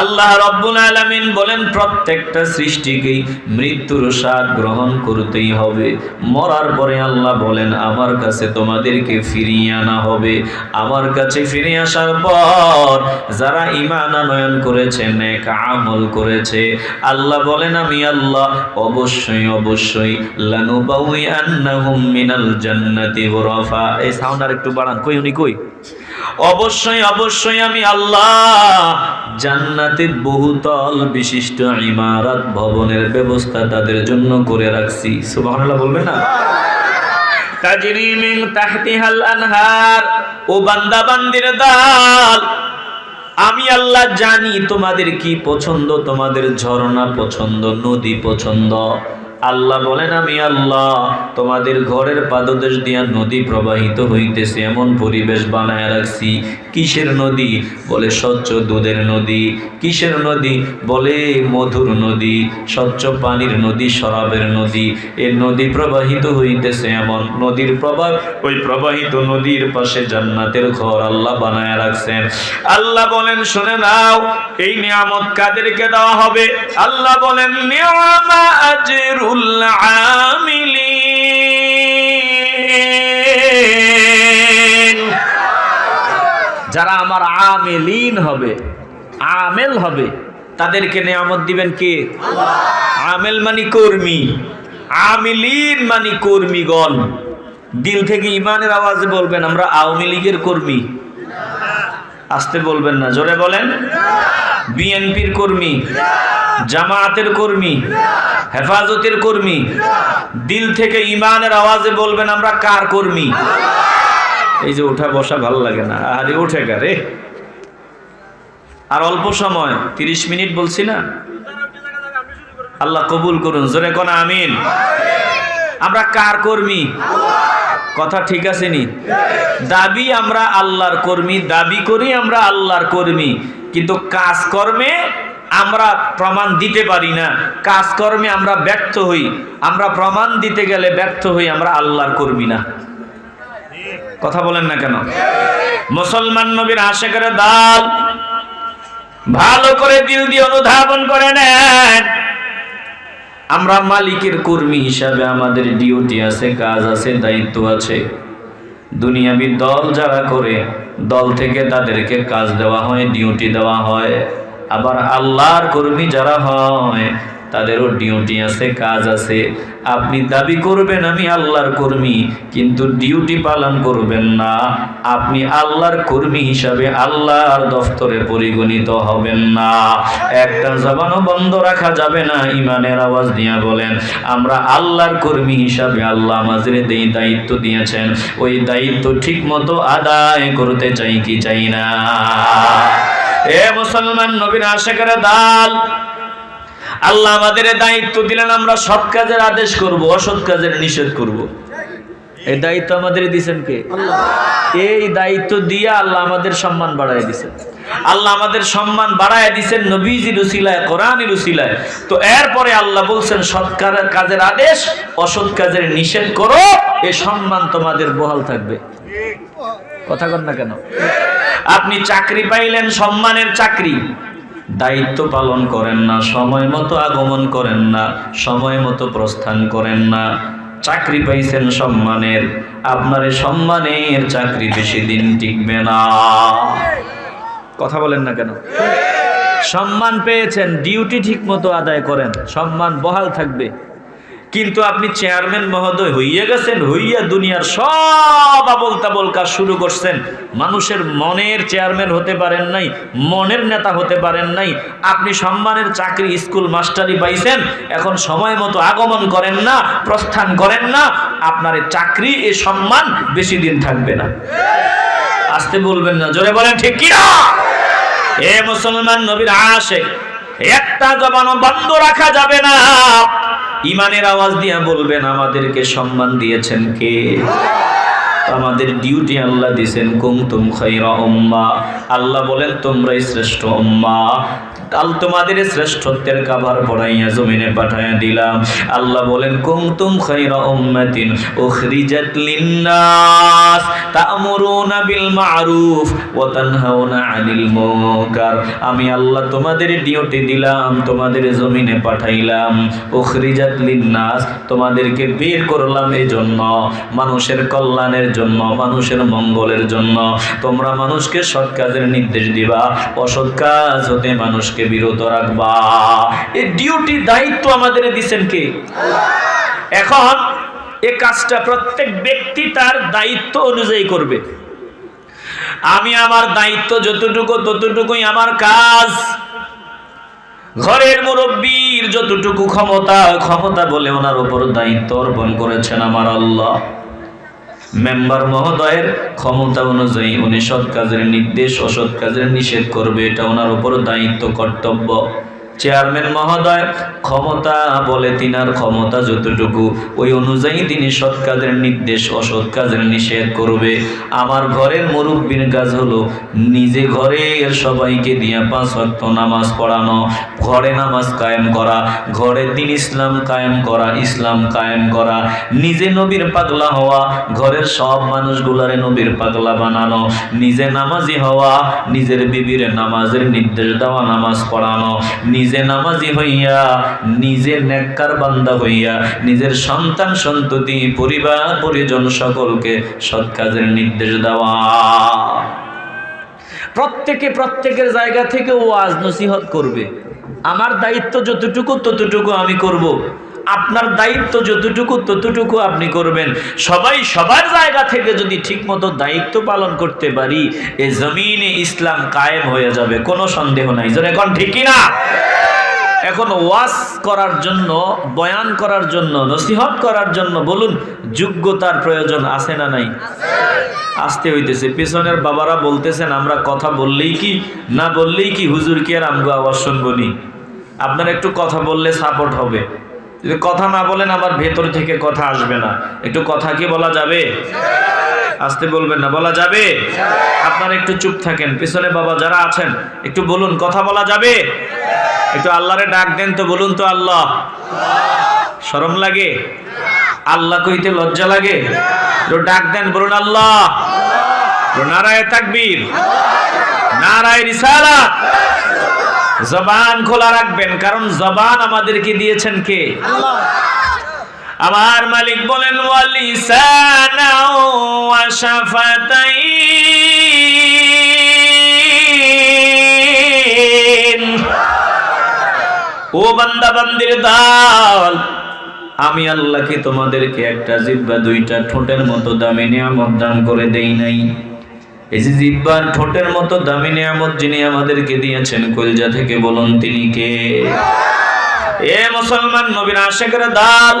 আল্লাহ রব্বুল আলামিন বলেন, প্রত্যেকটা সৃষ্টিকেই মৃত্যুর স্বাদ গ্রহণ করতেই হবে। মরার পরে আল্লাহ বলেন, আমার কাছে তোমাদেরকে ফিরিয়ে আনা হবে। আমার কাছে ফিরে আসার পর যারা ইমান আনয়ন করেছে, নেক আমল করেছে, আল্লাহ বলেন, আমি আল্লাহ অবশ্যই অবশ্যই লানুবাউই আন্নাহুম মিনাল জান্নাতি গুরাফা এই সাউন্ড আর একটু বাড়ান। কই উনি কই? অবশ্যই অবশ্যই আমি আল্লাহ জান্নাতে বহুতল বিশিষ্ট ইমারত ভবনের ব্যবস্থা তাদের জন্য করে রাখছি। সুবহানাল্লাহ বলবে না? আমি আল্লাহ জানি তোমাদের কি পছন্দ, তোমাদের ঝর্ণা পছন্দ, নদী পছন্দ। আল্লাহ বলেন, আমি আল্লাহ, তোমাদের ঘরের পাদদেশ দিয়া নদী প্রবাহিত হইতেছে, এমন পরিবেশ বানায় রাখছি। কিসের নদী? বলে, স্বচ্ছ দুধের নদী। কিসের নদী? বলে, মধুর নদী। স্বচ্ছ পানির নদী, শরাবের নদী। এর নদী প্রবাহিত হইতেছে এমন নদীর প্রবাহ, ওই প্রবাহিত নদীর পাশে জান্নাতের ঘর আল্লাহ বানায় রাখছেন। আল্লাহ বলেন, শুনে নাও, এই নিয়ামত কাদেরকে দেওয়া হবে? আল্লাহ বলেন, নিয়ামা আজরুল আমিলিন যারা আমার আমেলিন হবে আমেল হবে তাদেরকে নিয়ামত দিবেন কে? আমেল মানি কর্মী আমিলিন মানি কর্মীগণ। দিল থেকে ইমানের আওয়াজে বলবেন আমরা আওয়ামী লীগের কর্মী। আসতে বলবেন না, জোরে বলেন। বিএনপির কর্মী, জামায়াতের কর্মী, হেফাজতের কর্মী, দিল থেকে ইমানের আওয়াজে বলবেন আমরা কার কর্মী? এই যে ওঠা বসা ভালো লাগে না, আরে ওঠে রে। আর অল্প সময়, তিরিশ মিনিট বলছি না? আল্লাহ কবুল করুন, জোরে কোন আমিন? আমরা কার কর্মী? কথা ঠিক আছে নি দাবি আমরা আল্লাহর কর্মী, দাবি করি আমরা আল্লাহর কর্মী, কিন্তু কাজকর্মে আমরা প্রমাণ দিতে পারি না। কাজকর্মে আমরা ব্যর্থ হই, আমরা প্রমাণ দিতে গেলে ব্যর্থ হই আমরা আল্লাহর কর্মী না। কথা বলেন না কেন? মুসলমান নবীর আশেকের দাল ভালো করে দিল দিয়ে অনুধাবন করে নেন। আমরা মালিকের কর্মী হিসাবে আমাদের ডিউটি আছে, কাজ আছে, দায়িত্ব আছে। দুনিয়াবি দল যারা করে, দল থেকে তাদেরকে কাজ দেওয়া হয়, ডিউটি দেওয়া হয়। আবার আল্লাহর কর্মী যারা হয় তাদেরও ডিউটি আছে, কাজ আছে। আপনি দাবি করবেন, আমি আল্লাহর কর্মী, কিন্তু ডিউটি পালন করবেন না। আপনি আল্লাহর কর্মী হিসাবে আল্লাহর দফতরে পরিগণিত হবেন না। একটা জবানও বন্ধ রাখা যাবে না ইমানের আওয়াজ দিয়ে বলেন। আমরা আল্লাহর কর্মী হিসাবে আল্লাহ আমাদের এই দায়িত্ব দিয়েছেন। ওই দায়িত্ব ঠিক মতো আদায় করতে চাই কি চাই না? এ মুসলমান নবীন আশেকের দাল আল্লাহ আমাদের দায়িত্ব দিলেন আমরা সৎ কাজের আদেশ করব অসৎ কাজের নিষেধ করব। এই দায়িত্ব আমাদের দিছেন কে? এই দায়িত্ব দিয়ে আল্লাহ আমাদের সম্মান বাড়ায় দিছেন আল্লাহ আমাদের সম্মান বাড়ায় দিছেন নবীজির উসিলায় কোরআনের উসিলায়। তো এরপরে আল্লাহ বলছেন সৎ কাজের আদেশ অসৎ কাজের নিষেধ করো এ সম্মান তোমাদের বহাল থাকবে। কথা কন না কেন? আপনি চাকরি পাইলেন সম্মানের চাকরি। দায়িত্ব পালন করেন না, সময় মতো আগমন করেন না, সময় মতো প্রস্থান করেন না। চাকরি পাইছেন সম্মানের, আপনার সম্মানের চাকরি বেশি দিন টিকবে না। কথা বলেন না কেন? সম্মান পেয়েছেন, ডিউটি ঠিক মতো আদায় করেন, সম্মান বহাল থাকবে। কিন্তু আপনি চেয়ারম্যান মহোদয় হইয়া গেছেন, হইয়া দুনিয়ার সব আবল তাবল কাজ শুরু করছেন। মানুষের মনের চেয়ারম্যান হতে পারেন নাই, মনের নেতা হতে পারেন নাই। আপনি সম্মানের চাকরি স্কুল মাস্টারি পাইছেন, এখন সময় মতো আগমন করেন না, প্রস্থান করেন না, আপনার চাকরি এ সম্মান বেশি দিন থাকবে না। আসতে বলবেন না, জোরে বলেন, ঠিক কিনা? এ মুসলমান নবীর আশেক, একটা জবানও বন্ধ রাখা যাবে না। ইমানের আওয়াজ দিয়ে বলবেন, আমাদেরকে সম্মান দিয়েছেন কে? আমাদের ডিউটি আল্লাহ দিয়েছেন কুমতুম খৈরা উম্মা। আল্লাহ বলেন, তোমরাই শ্রেষ্ঠ উম্মা। আল তোমাদের শ্রেষ্ঠত্বের কাবার পড়াইয়া জমিনে পাঠাইয়া দিলাম। আল্লাহ বলেন কুমতুম খাইরা উম্মাতিন উখরিজাত লিন্নাস তা'মুরুনা বিল মা'রুফ ওয়া তানহাউনা আনিল মুনকার। আমি আল্লাহ তোমাদের ডিউটি দিলাম, তোমাদের জমিনে পাঠাইলাম। উখরিজাত লিন্নাস তোমাদেরকে বের করলাম এই জন্য মানুষের কল্যাণের জন্য, মানুষের মঙ্গলের জন্য। তোমরা মানুষকে সৎ কাজের নির্দেশ দিবা, অসৎ কাজ হতে মানুষকে বিরত রাখবা। এই ডিউটি দায়িত্ব আমাদের দিছেন কে? এখন এ কাজটা প্রত্যেক ব্যক্তি তার দায়িত্ব অনুযায়ী করবে। আমি আমার দায়িত্ব যতটুকু, ততটুকুই আমার কাজ। ঘরের মুরব্বীর যতটুকু ক্ষমতা ক্ষমতা বলে ওনার উপর দায়িত্ব অর্পণ করেছেন আমার আল্লাহ। মেম্বার মহোদয়ের ক্ষমতা অনুযায়ী উনি সৎ কাজের নির্দেশ, অসৎ কাজের নিষেধ করবে, এটা ওনার উপর দায়িত্ব, কর্তব্য। চেয়ারম্যান মহোদয়, ক্ষমতা বলে তিনার ক্ষমতা যতটুকু, ওই অনুযায়ী তিনি সৎ কাজের নির্দেশ, অসৎ কাজের নিষেধ করবে। আমার ঘরের মুরব্বীর কাজ হলো নিজে ঘরের সবাইকে দিয়ে পাঁচ ওয়াক্ত নামাজ পড়ানো, ঘরে নামাজ কায়েম করা, ঘরে দিন ইসলাম কায়েম করা, ইসলাম কায়েম করা, নিজে নবীর পাগলা হওয়া, ঘরের সব মানুষগুলারে নবীর পাগলা বানানো, নিজে নামাজি হওয়া, নিজের বিবির নামাজের নির্দেশ দেওয়া, নামাজ পড়ানো, নিজে নামাজি হইয়া, নিজে নেককার বান্দা হইয়া, নিজের সন্তান, সন্ততি, পরিবার, পরিজন সকলকে সৎ কাজের নির্দেশ দেওয়া প্রত্যেকে প্রত্যেকের জায়গা থেকে আজ নসিহত করবে আমার দায়িত্ব যতটুকু, ততটুকু আমি করব। আপনার দায়িত্ব যতটুকু, ততটুকু আপনি করবেন। সবাই সবার জায়গা থেকে যদি ঠিকমতো দায়িত্ব পালন করতে পারি, এ জমিনে ইসলাম কায়েম হয়ে যাবে, কোনো সন্দেহ নাই। যেন এখন ঠিকই না এখন ওয়াজ করার জন্য, বয়ান করার জন্য, নসিহত করার জন্য বলুন, যোগ্যতার প্রয়োজন আছে না নাই? আসতে হইতেছে। পেছনের বাবারা বলতেছেন, আমরা কথা বললেই কি, না বললেই কি হুজুর কি আর আমগো আওয়াজ শুনবনি আপনার একটু কথা বললে সাপোর্ট হবে। যদি কথা না বলেন, আবার ভেতর থেকে কথা আসবে না। একটু কথা কি বলা যাবে? আসতে বলবেন না, বলা যাবে? আপনারা একটু চুপ থাকেন। পিছনে বাবা যারা আছেন, একটু বলুন, কথা বলা যাবে? একটু আল্লাহরে ডাক দেন তো বলুন তো আল্লাহ। শরম লাগে? আল্লাহ কইতে লজ্জা লাগে? ডাক দেন, বলুন আল্লাহ। নারায় তাকবীর। নারায় রিসালাত। জবান খোলা রাখবেন, কারণ জবান আমাদেরকে দিয়েছেন কে? আমার মালিক বলেন, ওয়ালিসানা ওয়া শাফাতাইন। ও বান্দা বান্দির দল, আমি আল্লাহকে তোমাদেরকে একটা জিব্বা, দুইটা ঠোঁটের মতো দামি নিয়ামত দান করে দেই নাই। এই যে জিব্বার ঠোঁটের মতো দামি নিয়ামত যিনি আমাদেরকে দিয়েছেন, কলজা থেকে বলুন তিনি কে? এ মুসলমান নবীন আশেকের দাল,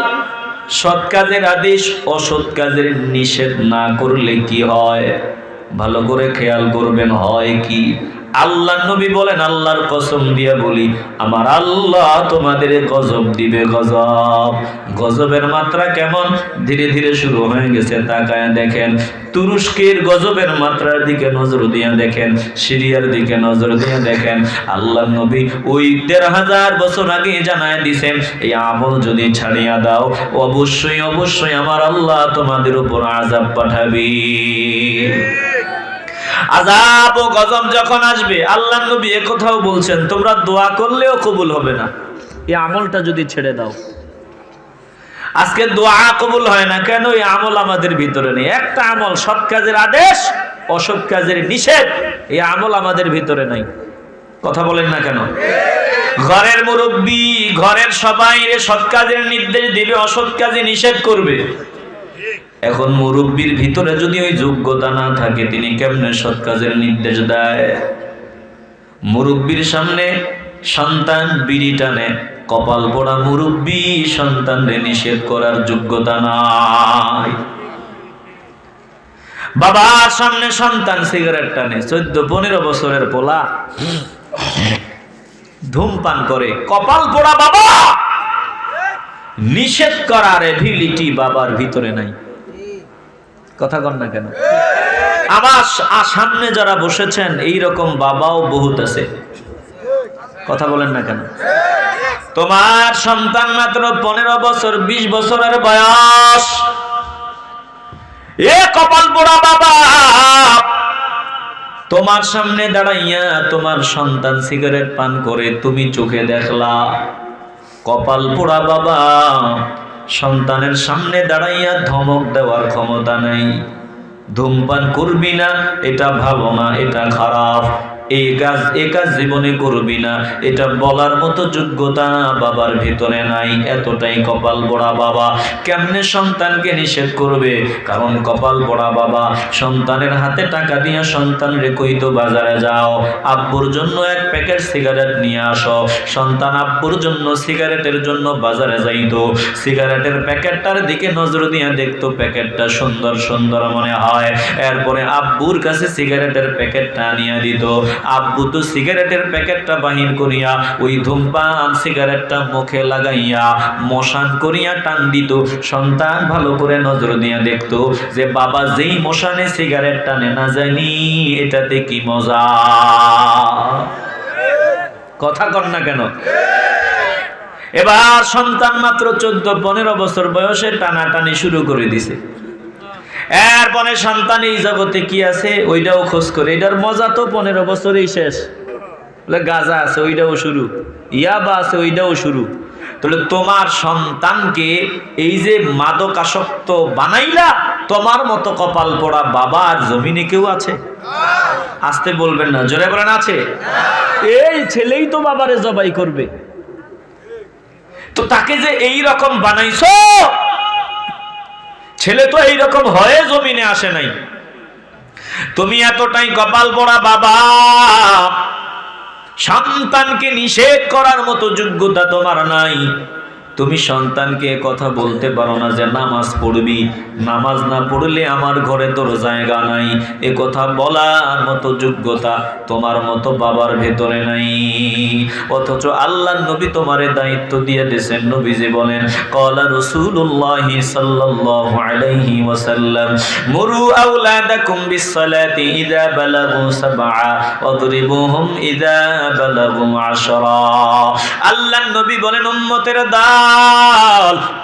সৎ কাজের আদেশ, অসৎ কাজের নিষেধ না করলে কি হয়? ভালো করে খেয়াল করবেন, হয় কি? আল্লাহ নবী বলেন, আল্লাহর কসম দিয়ে বলি, আমার আল্লাহ তোমাদের গজব দিবে গজব। গজবের মাত্রা কেমন? ধীরে ধীরে শুরু হয়ে গেছে। তাকায় দেখেন, তুরস্কের গজবের মাত্রার দিকে নজর দিয়ে দেখেন, সিরিয়ার দিকে নজর দিয়ে দেখেন। আল্লাহ নবী ওই দেড় হাজার বছর আগে জানায় দিছেন, এই আমল যদি ছাড়িয়া দাও, অবশ্যই অবশ্যই আমার আল্লাহ তোমাদের উপর আজাব পাঠাবি। আজাব ও গজব যখন আসবে, আল্লাহ নবী এ কথাও বলছেন, তোমরা দোয়া করলেও কবুল হবে না। এই আমলটা যদি ছেড়ে দাও। আজকে দোয়া কবুল হয় না কেন? এই আমল আমাদের ভিতরে নেই। একটা আমল সৎ কাজের আদেশ, অসৎ কাজের নিষেধ, এই আমল আমাদের ভিতরে নাই। কথা বলেন না কেন? ঘরের মুরব্বী, ঘরের সবাই সৎ কাজের নির্দেশ দিবে, অসৎ কাজে নিষেধ করবে। এখন মুরব্বীর ভিতরে যদি ওই যোগ্যতা না থাকে, তিনি কেমনে সৎ কাজের নির্দেশ দেয়? মুরব্বীর সামনে সন্তান বিড়ি টানে, কপাল পোড়া মুরব্বী সন্তানরে নিষেধ করার যোগ্যতা নাই। বাবার সামনে সন্তান সিগারেট টানে, চোদ্দ পনেরো বছরের পোলা ধূমপান করে, কপাল পোড়া বাবা! নিষেধ করার এভিলিটি বাবার ভিতরে নাই। কথা কন না কেন? আমার সামনে যারা বসেছেন এই রকম বাবাও বহুত আছে। কথা বলেন না কেন? তোমার সন্তান মাত্র পনেরো বছর, বিশ বছরের বয়স। এ কপাল পোড়া বাবা। তোমার সামনে দাঁড়াইয়া তোমার সন্তান সিগারেট পান করে তুমি চোখে দেখলা। কপাল পোড়া বাবা। সন্তানের সামনে দাঁড়াইয়া ধমক দেওয়ার ক্ষমতা নেই। ধূমপান করবি না, এটা ভালো না, এটা খারাপ। এই কাজ, এ কাজ জীবনে করবি না। এটা বলার মতো যোগ্যতা বাবার ভিতরে নাই। এতটাই কপাল বড়া বাবা। কেমনে সন্তানকে নিষেধ করবে? কারণ কপাল বড়া বাবা। সন্তানের হাতে টাকা দিয়ে সন্তান রে কইতো বাজারে যাও। আব্বুর জন্য এক প্যাকেট সিগারেট নিয়ে আসো। সন্তান আব্বুর জন্য সিগারেটের জন্য বাজারে যাইতো সিগারেটের প্যাকেটটার দিকে নজর দিয়ে দেখতো প্যাকেটটা সুন্দর সুন্দর মনে হয়। এরপরে আব্বুর কাছে সিগারেটের প্যাকেটটা নিয়ে দিত। আব্বু তো সিগারেটের প্যাকেটটা বাহির করিয়া ওই ধূমপান সিগারেটটা মুখে লাগাইয়া মশান করিয়া টান দিত। সন্তান ভালো করে নজর দিয়ে দেখতো যে বাবা যেই মশানে সিগারেট টানে না জানি এটাতে কি মজা। কথা কর না কেন? এবার সন্তান মাত্র চোদ্দ পনেরো বছর বয়সে টানাটানি শুরু করে দিছে। এরপরে সন্তান এই জগতে কি আছে? ওইটাও খোঁজ করে। এটার মজা তো পনেরো বছরেই শেষ। বলে, গাজা আছে, ওইটাও শুরু। ইয়াবা আছে, ওইটাও শুরু। তাহলে তোমার সন্তানকে এই যে মাদকাসক্ত বানাইলা, তোমার মতো কপাল পড়া বাবা আর জমিনে কেউ আছে? আসতে বলবেন না, জোরে বলেন, আছে? এই ছেলেই তো বাবারে জবাই করবে। তো তাকে যে এই রকম বানাইছো ছেলে তো এইরকম হয়ে জমিনে আসে নাই। তুমি এতটাই কপাল পড়া বাবা। সন্তানকে নিষেধ করার মতো যোগ্যতা তোমার নাই। তুমি সন্তানকে কথা বলতে পারো না যে নামাজ পড়বি। নামাজ না পড়লে আমার ঘরে তোর জায়গা নাই। এ কথা বলার মতো যোগ্যতা তোমার মতো বাবার ভেতরে নাই। অথচ আল্লাহ নবী তোমারে দায়িত্ব দিয়ে দিয়েছেন, নবীজি বলেন, কলা রসুল্লাহ সাল্লাল্লাহু আলাইহি আল্লাহ নবী বলেন, উম্মতের দা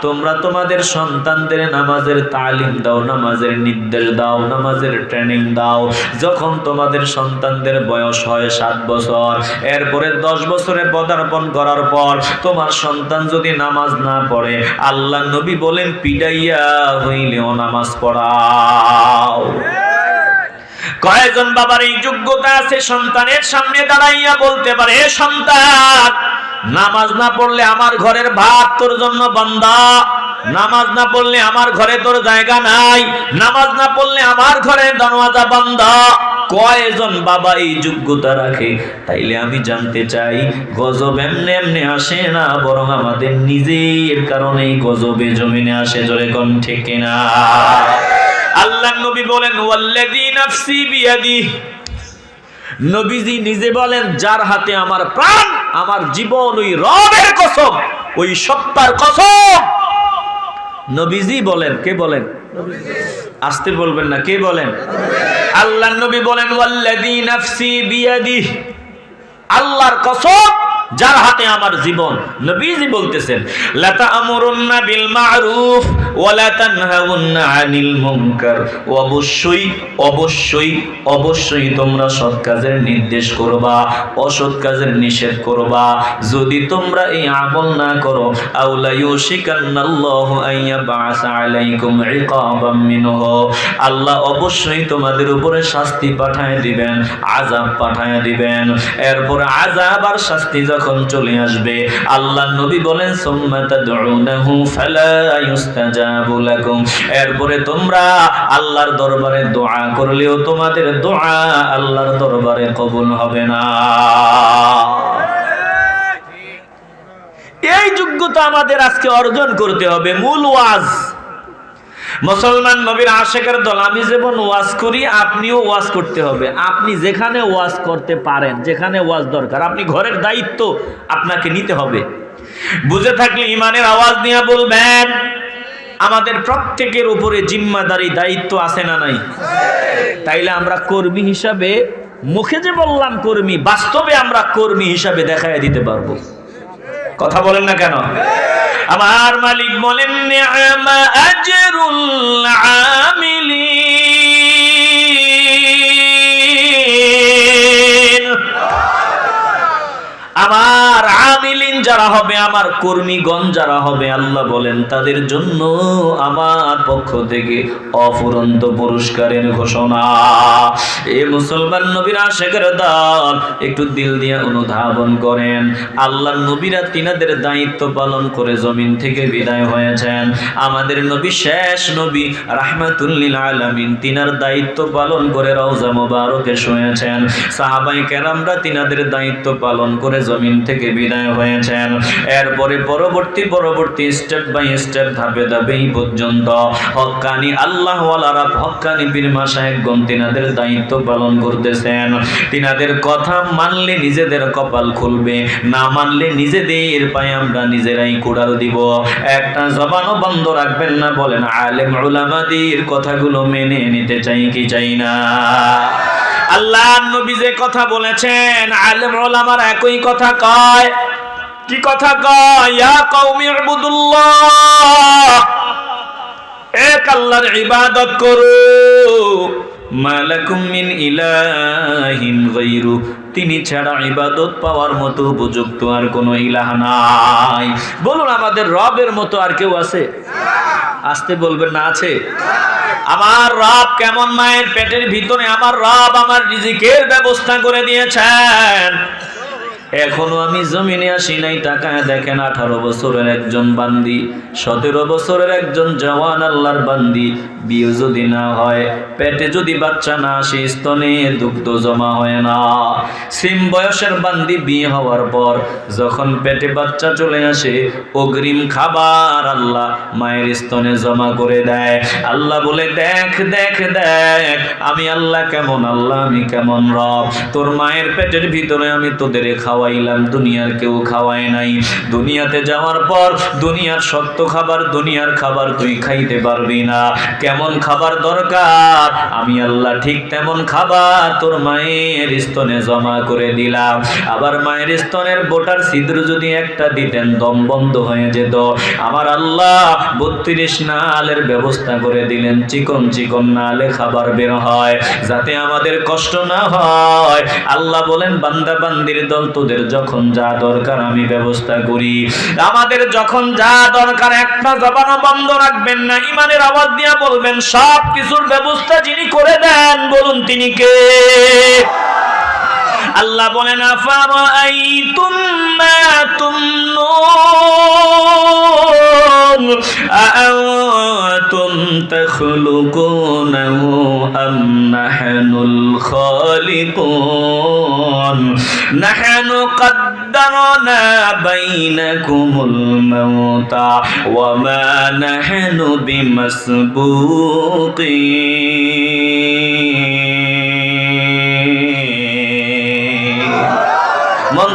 তোমরা তোমাদের সন্তানদের নামাজের তালিম দাও, নামাজের নির্দেশ দাও, নামাজের ট্রেনিং দাও। যখন তোমাদের সন্তানদের বয়স হয় সাত বছর, এরপরে দশ বছরে পদার্পণ করার পর তোমার সন্তান যদি নামাজ না পড়ে, আল্লাহ নবী বলেন পিডাইয়া হইলেও নামাজ পড়াও। কয়েকজন বাবার এই যোগ্যতা আছে, সন্তানের সামনে দাঁড়াইয়া বলতে পারে সন্তান নামাজ না পড়লে আমার ঘরের ভাত তোর জন্য বন্ধা নামাজ না পড়লে আমার ঘরে তোর জায়গা নাই। নামাজ না পড়লে আমার ঘরে দরওয়াজা বন্ধ কয়জন বাবা এই যোগ্যতা রাখে? তাইলে আমি জানতে চাই, গজব এমনি এমনি আসে না, বরং আমাদের নিজের কারণে গজবে জমিনে আসে, জোরে কোন ঠিক না আল্লাহ নবী বলেন, ওয়াল্লাযী নাফসি বিয়াদি নবীজি নিজে বলেন, যার হাতে আমার প্রাণ, আমার জীবন ওই রবের কসম, ওই সত্তার কসম। নবীজি বলেন, কে বলেন? আসতে বলবেন না, কে বলেন? আল্লাহ নবী বলেন, ওয়াল্লাযী নাফসি বিয়াদিহি। আল্লাহর কসম যার হাতে আমার জীবন। নবীজি বলতেছেন লাতা আমরুন্না বিল মারুফ ওয়ালা তানহাউন্না আনিল মুনকার। অবশ্যই অবশ্যই অবশ্যই তোমরা সৎ কাজের নির্দেশ করবা, অসৎ কাজের নিষেধ করবা। যদি তোমরা এই আমল না করো, আউলা ইউশিকান্নাল্লাহু আইয়া বাসা আলাইকুম ইকাবাম মিনহু। আল্লাহ অবশ্যই তোমাদের উপরে শাস্তি পাঠায় দিবেন, আযাব পাঠায় দিবেন। এরপর আযাব আর শাস্তি যখন চলে আসবে, আল্লাহ নবী বলেন এরপরে তোমরা আল্লাহর দরবারে দোয়া করলেও তোমাদের দোয়া আল্লাহর দরবারে কবুল হবে না। এই যোগ্যতা আমাদের আজকে অর্জন করতে হবে, মূল ওয়াজ। মুসলমান নবীর আশেকের দল, আমি যেমন ওয়াজ করি, আপনিও ওয়াজ করতে হবে। আপনি যেখানে ওয়াজ করতে পারেন, যেখানে ওয়াজ দরকার, আপনি ঘরের দায়িত্ব আপনাকে নিতে হবে। বুঝে থাকলে ইমানের আওয়াজ নিয়ে বলবেন, আমাদের প্রত্যেকের উপরে জিম্মাদারি দায়িত্ব আছে না নাই? তাইলে আমরা কর্মী হিসাবে, মুখে যে বললাম কর্মী, বাস্তবে আমরা কর্মী হিসাবে দেখায় দিতে পারব। কথা বলেন না কেন? আমার মালিক বলেন আমার আমিলিন যারা হবে, আমার কর্মীগণ যারা হবে, আল্লাহ বলেন, তাদের জন্য আমার পক্ষ থেকে অফুরন্ত পুরস্কারের ঘোষণা। এ মুসলমান নবীরা শেখের দল একটু দিল দিয়ে অনুধাবন করেন। আল্লাহ নবীরা তিনাদের দায়িত্ব পালন করে জমিন থেকে বিদায় হয়েছেন। আমাদের নবী শেষ নবী, রাহমাতুল্লিল আলামিন, তিনার দায়িত্ব পালন করে রওজা মোবারকে শুয়েছেন। সাহাবাই কেরামরা তিনাদের দায়িত্ব পালন করে জমিন থেকে বিদায় হয়েছেন এরপরে পরবর্তী পরবর্তী স্টেপ বাই স্টেপ ধাপে ধাপে এই পর্যন্ত হক্কানি আল্লাহ ওয়ালারা হক্কানি বীর মাসায়কগণ তিনাদের দায়িত্ব পালন করতেছেন। তিনাদের কথা মানলে নিজেদের কপাল খুলবে, না মানলে নিজেদের পায়ে আমরা নিজেরাই কুড়াল দিব। একটা জবানও বন্ধ রাখবেন না, বলেন, আলেম উলামাদের কথাগুলো মেনে নিতে চাই কি চাই না? আল্লাহ নবী যে কথা বলেছেন, আলেম ওলামার একই কথা কয় কি কথা কয়? ইবুদুল্লাহ। এক আল্লাহর ইবাদত ইলাহিন তিনি ছাড়া ইবাদত পাওয়ার মতো উপযুক্ত আর কোনো ইলাহ নাই। বলুন, আমাদের রবের মতো আর কেউ আছে? আসতে বলবেন, না আছে? আমার রব কেমন মায়ের পেটের ভিতরে? আমার রব আমার রিজিকের ব্যবস্থা করে দিয়েছেন। এখনও আমি জমিনে আসি নাই টাকা দেখেন আঠারো বছরের একজন বান্দি, সতেরো বছরের একজন জওয়ান আল্লাহর বান্দি। বিয়ে যদি না হয়, পেটে যদি বাচ্চা না আসে, স্তনে দুগ্ধ জমা হয় না। সিম বয়সের বান্দি বিয়ে হওয়ার পর যখন পেটে বাচ্চা চলে আসে, অগ্রিম খাবার আল্লাহ মায়ের স্তনে জমা করে দেয়। আল্লাহ বলে, দেখ দেখ দেখ, আমি আল্লাহ কেমন, আল্লাহ আমি কেমন রব। তোর মায়ের পেটের ভিতরে আমি তোদের খাওয়াইলাম, দুনিয়ার কেউ খাওয়ায় নাই। দুনিয়াতে যাওয়ার পর দুনিয়ার শক্ত খাবার, দুনিয়ার খাবার তুই খাইতে পারবি না। কেমন খাবার দরকার? আমি আল্লাহ ঠিক তেমন খাবার তোর মায়ের স্তনে জমা করে দিলাম। আবার মায়ের স্তনের বোটার ছিদ্র যদি একটা দিতেন, দম বন্ধ হয়ে যেত। আমার আল্লাহ বত্রিশ নালের ব্যবস্থা করে দিলেন, চিকন চিকন নালে খাবার বের হয়, যাতে আমাদের কষ্ট না হয়। আল্লাহ বলেন, বান্দা বান্দির দল তোদের যখন যা দরকার আমি ব্যবস্থা করি। আমাদের যখন যা দরকার, একটা জবানো বন্ধ রাখবেন না, ইমানের আওয়াজ দিয়া বলবেন সব কিছুর ব্যবস্থা যিনি করে দেন, বলুন তিনি কে? আল্লাহ বলেন আফারাআইতুম মা তুমনুন আআনতুম তাখলুকুনাহু আম নাহনুল খালিকুন নাহনু قدرنا بينكم الموت وما نحن بمسبوقين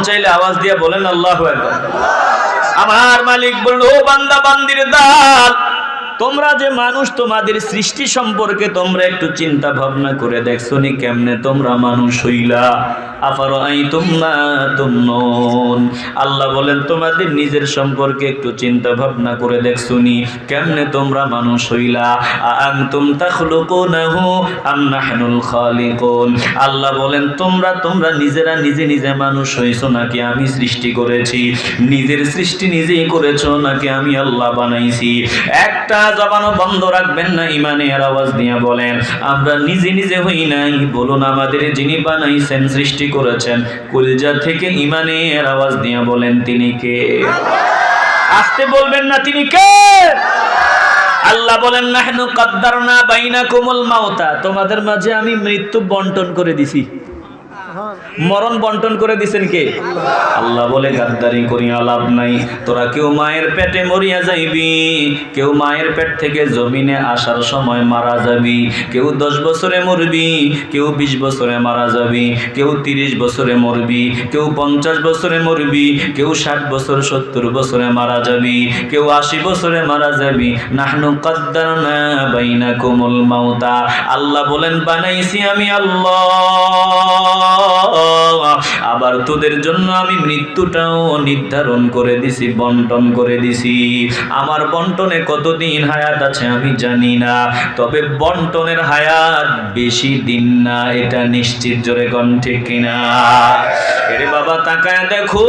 চাইলে আওয়াজ দিয়ে বলেন, আল্লাহ আমার মালিক বলল, ও বান্দা, বান্দির দাল, তোমরা যে মানুষ, তোমাদের সৃষ্টি সম্পর্কে তোমরা একটু চিন্তা ভাবনা করে দেখছ নি কেমনে? তোমরা মানুষ হইলা। আল্লাহ বলেন, তোমাদের নিজের সম্পর্কে একটু চিন্তা ভাবনা করে দেখছ নি। কেমনে তোমরা মানুষ হইলা? আল্লাহ বলেন, তোমরা তোমরা নিজেরা নিজে নিজে মানুষ হইছো নাকি আমি সৃষ্টি করেছি? নিজের সৃষ্টি নিজেই করেছ নাকি আমি আল্লাহ বানাইছি? একটা জবানও বন্ধ রাখবেন না, ইমানের আওয়াজ দিয়ে বলেন, আমরা নিজে নিজে হই নাই। বলুন আমাদের যিনি বানাইছেন সৃষ্টি করেছেন। কুলজা থেকে ইমানের আওয়াজ দিয়ে বলেন, তিনি কে? আসতে বলবেন না, তিনি কে? আল্লাহ বলেন, নাহনু কদ্দারনা কোমল মাওতা তোমাদের মাঝে আমি মৃত্যু বন্টন করে দিছি। মরণ বন্টন করে দিছেন কে? আল্লাহ বলে, গাদ্দারি করিয়া লাভ নাই। তোরা কেউ মায়ের পেটে মরিয়া যাইবি, কেউ মায়ের পেট থেকে জমিনে আসার সময় মারা যাবি, কেউ দশ বছরে মরবি, কেউ বিশ বছরে মারা যাবি, কেউ তিরিশ বছরে মরবি, কেউ পঞ্চাশ বছরে মরবি, কেউ ষাট বছর, সত্তর বছরে মারা যাবি, কেউ আশি বছরে মারা যাবি। নাহনু কাদ্দারনা বাইনা কোমল মাউতা। আল্লাহ বলেন, বানাইছি আমি আল্লাহ। আবার তোদের জন্য আমি মৃত্যুটাও নির্ধারণ করে দিছি, বন্টন করে দিছি। আমার বন্টনে কতদিন হায়াত আছে আমি জানি না, তবে বন্টনের হায়াত বেশি দিন না, এটা নিশ্চিত, জোরে কণ্ঠে কিনা। এরে বাবা, তাকায় দেখো।